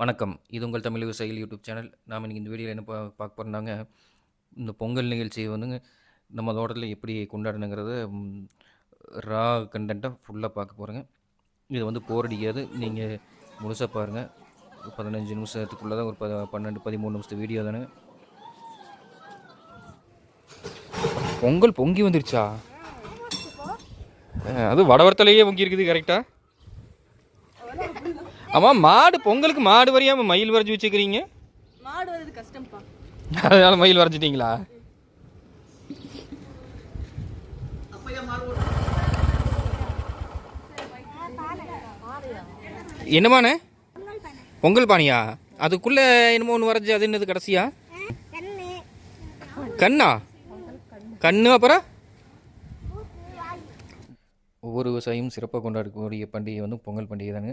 வணக்கம். இது உங்கள் தமிழ் விவசாயிகள் யூடியூப் சேனல். நாம் இன்றைக்கி இந்த வீடியோவில் என்ன பா பார்க்க போகிறோம்னாங்க இந்த பொங்கல் நிகழ்ச்சியை வந்துங்க நம்ம தோட்டத்தில் எப்படி கொண்டாடணுங்கிறத ரா கண்டென்ட்டாக ஃபுல்லாக பார்க்க போகிறோங்க இது வந்து போர் அடிக்காது. நீங்கள் முழுசாக பாருங்கள் ஒரு பதினஞ்சு நிமிஷத்துக்குள்ளே தான் ஒரு ப பன்னெண்டு பதிமூணு நிமிஷத்து வீடியோ தானே பொங்கல் பொங்கி வந்துருச்சா? அது வடவரத்துலேயே பொங்கி இருக்குது கரெக்டாக ஆமாம் மாடு பொங்கலுக்கு மாடு வரையாமல் மயில் வரைஞ்சி வச்சுக்கிறீங்க? மாடு வரது கஷ்டம்ப்பா. அதனால மயில் வரைஞ்சிட்டிங்களா? என்னமாண்ணே பொங்கல் பானியா அதுக்குள்ள என்னமோ ஒன்று வரைஞ்சி அது என்னது கடைசியா? கண்ணா? கண்ணு அப்புறம்? ஒவ்வொரு விவசாயியும் சிறப்பாக கொண்டாடக்கூடிய பண்டிகை வந்து பொங்கல் பண்டிகை தாங்க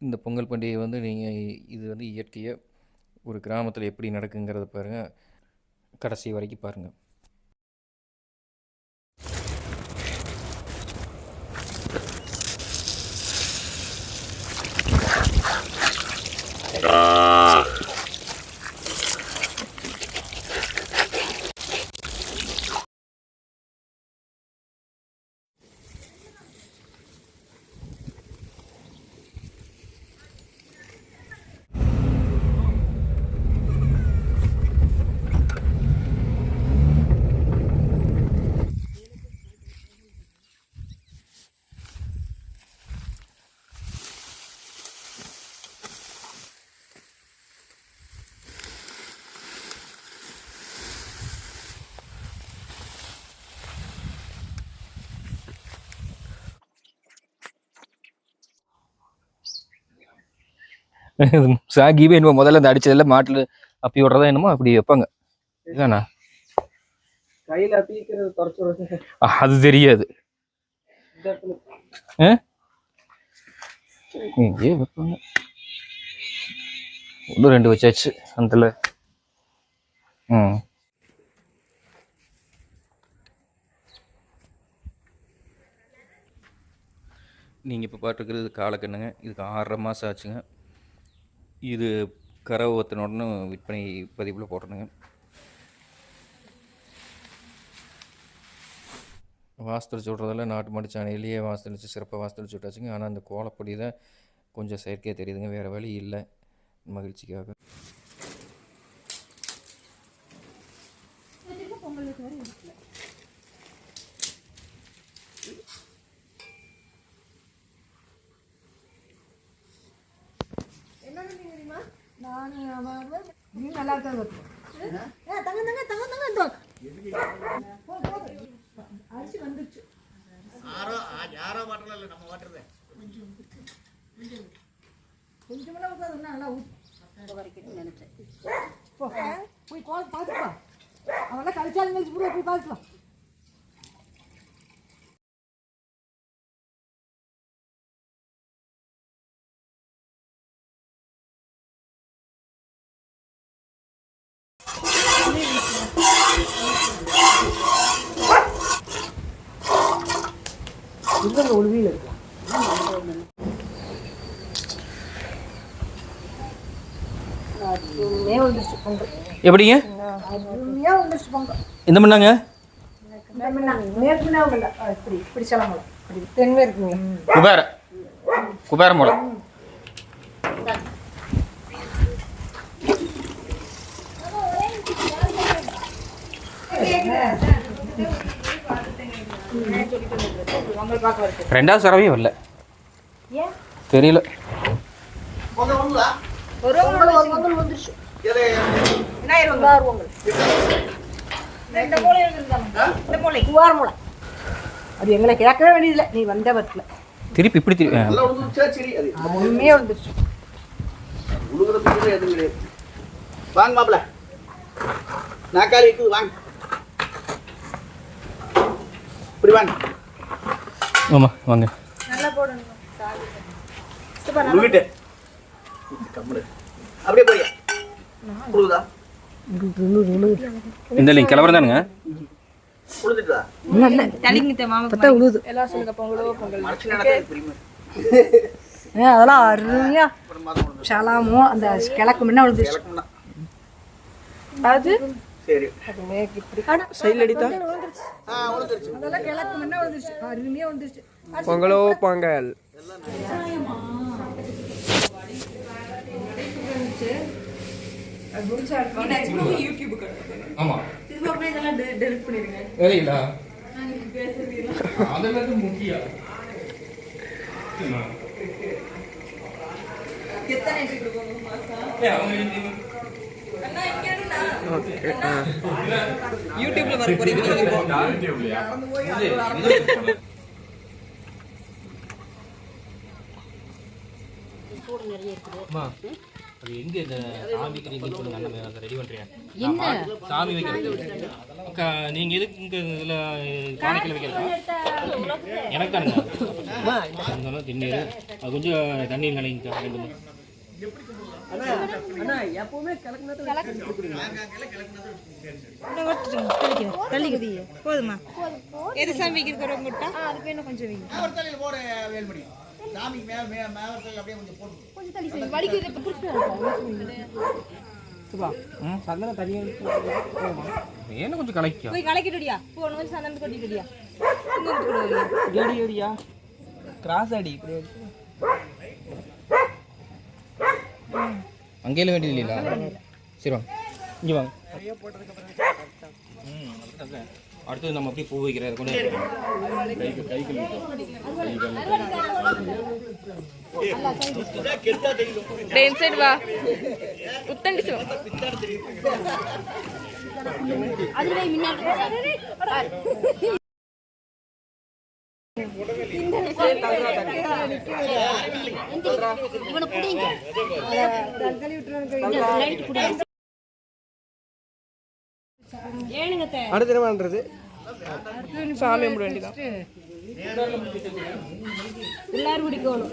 இந்த பொங்கல் பண்டிகை வந்து நீங்கள் இது வந்து இயற்கையை ஒரு கிராமத்தில் எப்படி நடக்குங்கிறத பாருங்கள் கடைசி வரைக்கும் பாருங்கள் சாகிவே என்னமோ முதல்ல இந்த அடிச்சதில் மாட்டில் அப்பி விட்றதா என்னமோ அப்படி வைப்பாங்க. இல்லைண்ணா அது தெரியாது. எங்கேயோ வைப்பாங்க. ஒன்று ரெண்டு வச்சாச்சு அதில் ம். நீங்கள் இப்போ பாட்டுருக்கிறது காலக்கண்ணுங்க. இதுக்கு ஆறரை மாதம் ஆச்சுங்க. இது கரை ஊற்றின விற்பனை பதிவில் போடணுங்க வாஸ்தல் விட்றதில் நாட்டு மாட்டு சாணியிலேயே வச்சு சிறப்பாக வாஸ்தல் சுட்டாச்சுங்க ஆனால் அந்த கோலப்பொடி தான் கொஞ்சம் செயற்கையாக தெரியுதுங்க. வேறு வழி இல்லை. மகிழ்ச்சிக்காக. நீ நல்லா இருக்காது தங்க தங்க தங்க தங்க இந்த அரிசி வந்துருச்சு கொஞ்சமெல்லாம் உட்காந்து நல்லா போ போய் பார்த்துக்கலாம் பார்த்துப்பா அவெல்லாம் கழிச்சாலும் கழிச்சு கூட போய் பார்த்துக்கலாம் எங்க ஒரு வீல் இருக்கு எப்படிங்க? இந்த பண்ணாங்க குபேர குபேர. மூலம் பொங்கல் பார்க்க வருது ரெண்டாவது சரவே வரல ஏன் தெரியல ஒரு பொங்கல் ஒரு பொங்கல் வந்துருச்சு விநாயகர் பொங்கல் பொங்கல் இந்த மூலை இருந்தாங்க இந்த மூலை குவார மூலை அது எங்களை கேட்கவே வேண்டியதில்லை. நீ வந்த பட்ல திருப்பி இப்படி திருப்பி ஆ. நல்லா விழுந்துச்சா சரி அது உண்மையாக வந்துருச்சு உழுகுறதுக்கு எதுவும் கிடையாது. வாங்க மாப்பிள நாக்காளி இருக்குது வாங்க. இப்படி வாங்க. ஆமா வாங்க. நல்லா போடணும். உழுகிட்டு கம்முடு அப்படியே போய். உழுகுதா? இந்த இல்லைங்க கிளம்புறம் தானுங்க அதெல்லாம் அருமையா. சலாமும் அந்த கிழக்கு முன்ன கிழக்குன்னா. அது? சரி. சைடில் அடித்தா பொங்கலோ பொங்கல். ஆமாம் இதெல்லாம் யூடியூப்ல வர போறீங்க அம்மா அது எங்க இந்த சாமிக்கு நீங்க சொல்லுங்க அண்ணன் அதை ரெடி பண்றேன் சாமி வைக்கிறது நீங்க எதுக்கு இங்க இதுல எனக்கு தானுங்க திண்ணீர் அது கொஞ்சம் தண்ணீர் நினைங்க ரெண்டு மூணு தள்ளிக்குது போதுமா? எது சாமி வைக்கிறது முட்டா? அதுக்கு என்ன கொஞ்சம் வைங்க ஒரு தலையில் போட வேல்மணி. சாமிக்கு மேல மேல மேல அப்படியே கொஞ்சம் போட்டு. சந்தனம் தனியாக ஏன்னு கொஞ்சம் கலைக்கும் போய் கலக்கிட்டுடியா வந்து கொட்டிட்டுடியா ஏடி ஏடியா கிராஸ் அடி இப்படி அடி. அங்கேயில வேண்டியது இல்லையா? சரி வாங்க. இங்கே வாங்க. அடுத்தது நம்ம அப்படியே பூ வைக்கிறது கூட டேன் சைடு வா. உத்தண்டிச்சு வா அடுத்து என்ன பண்றது? சாமி கும்பிட வேண்டியதான் எல்லாரும் பிடிக்கணும்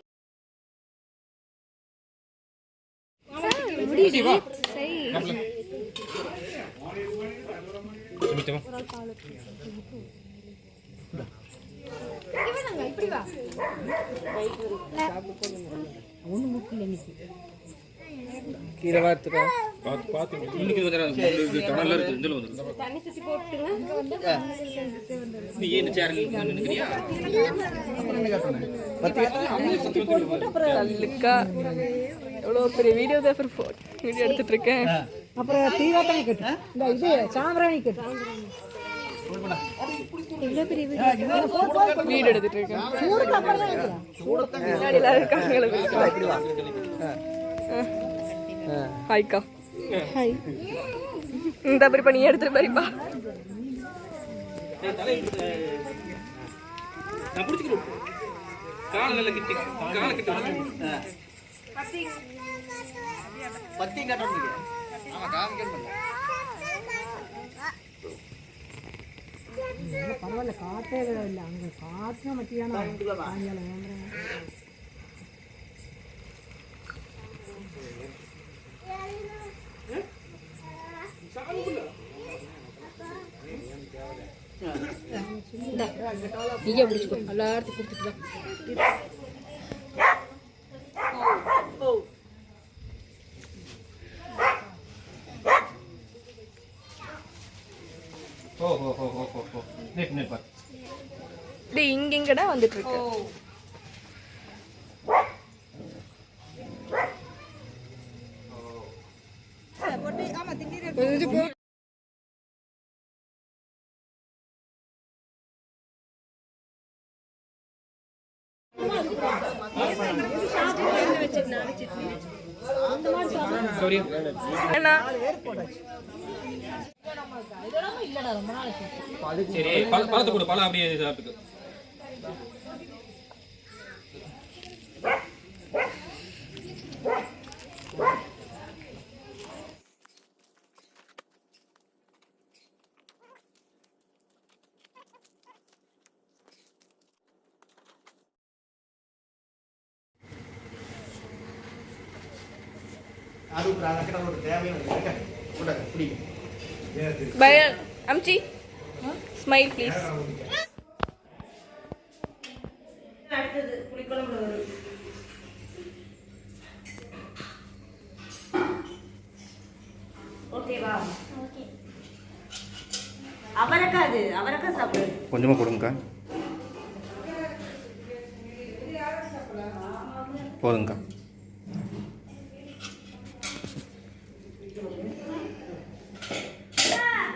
சுமித்தமா கீழே பார்த்துக்கோ பார்த்து பார்த்து இன்னைக்கு வந்து கடல்ல இருக்கு இதில் வந்து தண்ணி சுத்தி போட்டுங்க நீ ஏன் சேர் நினைக்கிறியா கல்லுக்கா எவ்வளோ பெரிய வீடியோ தான் வீடியோ எடுத்துட்டு இருக்கேன் அப்புறம் தீவாத்தனை கட்டு. இந்த இது சாம்பிராணி கட்டு. வீடியோ எடுத்துட்டு இருக்கேன் முன்னாடி எல்லாரும் இருக்காங்களே ஹாய்க்கா ஹாய் இந்த மாதிரி பண்ணி எடுத்துட்டு பாருப்பா நான் பிடிச்சிக்கிறேன். காலை நல்லா கிட்டி காலை கிட்ட பத்தி கட்டணும் ஆமா காமிக்கணும் பரவாயில்ல காற்றே இல்லை அங்கே காற்று மத்தியான நீயே பிடிச்சிக்கோ. எல்லாத்துக்கும் கொடுத்துட்டு ஓ இது இங்கெங்கடா வந்துட்டு இருக்கு சரி பழ பழத்தை கொடு பழம் அப்படியே சாப்பிட்டுக்கு. அது ஒரு அக்கறை ஒரு அடுத்தது புளிக்குழம்புல வரும். ஓகேவா ஓகே அவரைக்காய் அது அவரைக்காய் சாப்பிடு. கொஞ்சமாக கொடுங்கக்கா போதுங்கக்கா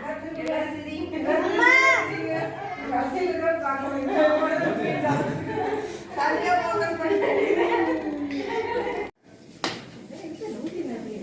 அசைக்கு எப்படி இருக்குதா அடுத்து ஒரு ம் ஏய் இல்லடி அம்மச்சி மட்டும் வித்தியாசமா இருக்கு. பொடி ஆ வா அப்படின்னா